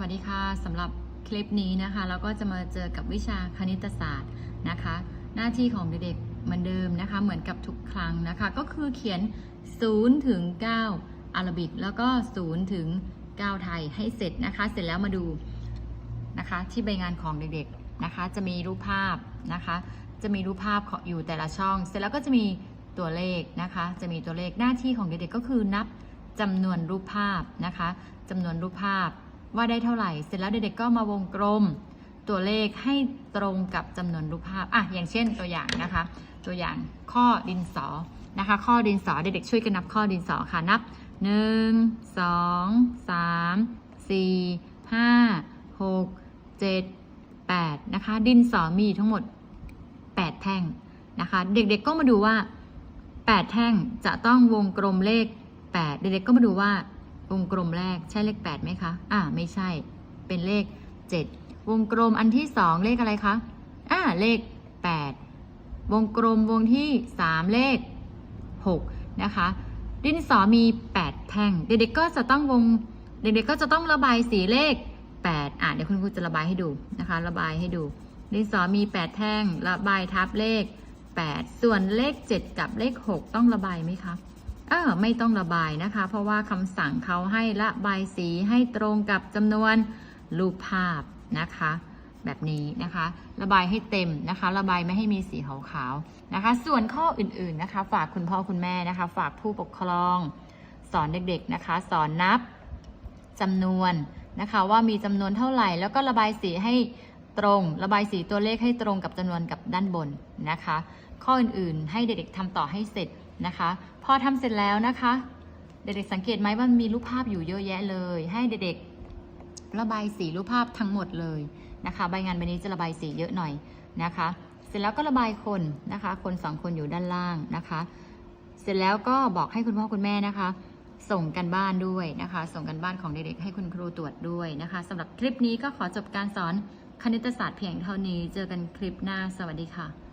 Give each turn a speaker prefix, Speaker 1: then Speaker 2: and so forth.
Speaker 1: วัสดีค่ะสำหรับคลิปนี้นะคะ เราก็จะมาเจอกับวิชาคณิตศาสตร์นะคะ หน้าที่ของเด็กๆเหมือนเดิมนะคะ เหมือนกับทุกครั้งนะคะ ก็คือเขียน0ถึง9อารบิกแล้วก็0ถึง9ไทยให้เสร็จนะคะ เสร็จแล้วมาดูนะคะ ที่ใบงานของเด็กๆนะคะ จะมีรูปภาพนะคะ จะมีรูปภาพออยู่แต่ละช่อง เสร็จแล้วก็จะมีตัวเลขนะคะ จะมีตัวเลขหน้าที่ของเด็กๆก็คือนับจำนวนรูปภาพนะคะจำนวนรูปภาพ ว่าได้เท่าไหร่ เสร็จแล้วเด็กๆก็มาวงกลมตัวเลขให้ตรงกับจำนวนรูปภาพอะอย่างเช่นตัวอย่างนะคะ ตัวอย่างข้อดินสอนะคะ ข้อดินสอเด็กๆช่วยกันนับข้อดินสอค่ะนับ 1 2 3 4 5 6 7 8นะคะ ดินสอมีทั้งหมด 8 แท่งนะคะ เด็กๆก็มาดูว่า 8 แท่งจะต้องวงกลมเลข 8 เด็กๆก็มาดูว่า วงกลมแรกใช่เลข8ไหมคะ อ่า ไม่ใช่ เป็นเลข 7 วงกลมอันที่ 2 เลขอะไรคะ อ่า เลข 8 วงกลมวงที่ 3 เลข 6 นะคะ ดินสอมี 8 แท่ง เด็กๆก็จะต้องวง เด็กๆก็จะต้องระบายสีเลข 8 อะเดี๋ยวคุณครูจะระบายให้ดูนะคะ ระบายให้ดู ดินสอมี 8 แท่ง ระบายทับเลข 8 ส่วนเลข 7 กับเลข 6 ต้องระบายไหมคะ ออไม่ต้องระบายนะคะ เพราะว่าคำสั่งเขาให้ระบายสีให้ตรงกับจำนวนรูปภาพนะคะ แบบนี้นะคะ ระบายให้เต็มนะคะ ระบายไม่ให้มีสีขาวๆนะคะ ส่วนข้ออื่นๆนะคะ ฝากคุณพ่อคุณแม่นะคะ ฝากผู้ปกครอง สอนเด็กๆนะคะ สอนนับจำนวนนะคะ ว่ามีจำนวนเท่าไหร่ แล้วก็ระบายสีให้ตรง ระบายสีตัวเลขให้ตรงกับจำนวนกับด้านบนนะคะ ข้ออื่นๆ ให้เด็กๆทำต่อให้เสร็จ นะคะ พอทำเสร็จแล้วนะคะ เด็กๆสังเกตไหมว่ามีรูปภาพอยู่เยอะแยะเลย ให้เด็กๆระบายสีรูปภาพทั้งหมดเลยนะคะ ใบงานใบนี้จะระบายสีเยอะหน่อยนะคะ เสร็จแล้วก็ระบายคนนะคะ คนสองคนอยู่ด้านล่างนะคะ เสร็จแล้วก็บอกให้คุณพ่อคุณแม่นะคะ ส่งกันบ้านด้วยนะคะ ส่งกันบ้านของเด็กๆให้คุณครูตรวจด้วยนะคะสำหรับคลิปนี้ก็ขอจบการสอนคณิตศาสตร์เพียงเท่านี้ เจอกันคลิปหน้า สวัสดีค่ะ